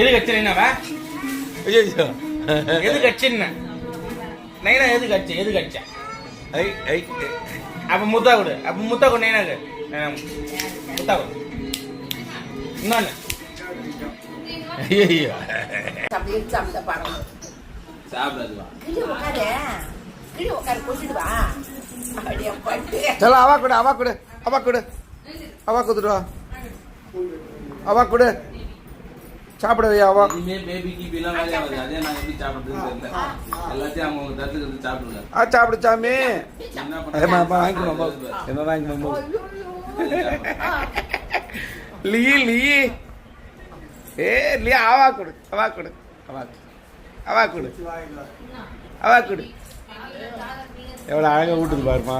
எது கட்சி என்னவா? ஐயோ எது கட்சின்னு? நைனா எது கட்சி? எது கட்சி? ஐ ஐ அப்ப முத்தா கொடு அப்ப முத்தா கொடு நைனாக்கு நைனா, முத்தா கொடு இன்னொன்னு ஐயோ சாப்பிட்ட படம். சாப்பிடாதுவா. உட்காரு. கீழே உட்காரு கொண்டுட்டு வா. அப்படியே பட்டு. சலோ அவா கொடு அவா கொடு அவா கொடு. அவா கொடுத்துட்டு வா. அவா கொடு. சாப்பிட வை அவா இனிமே பேபிக்கு இப்பெல்லாம் வேலையா வருது அதே நான் எப்படி சாப்பிடுறதுன்னு தெரியல. எல்லாத்தையும் அவங்க அவங்க தட்டுக்கு எடுத்து சாப்பிடுங்க. ஆ சாப்பிடு சாமி. என்ன ஏம்மா, அம்மா, வாங்கிக்கோ, அம்மா. ஏம்மா, வாங்கிக்கோ, அம்மா. லீ லீ. ஏ லீ அவா கொடு அவா கொடு அவா கொடு. அவா கொடு. அவா கொடு. எவ்வளோ அழகாக ஊட்டுது பாருமா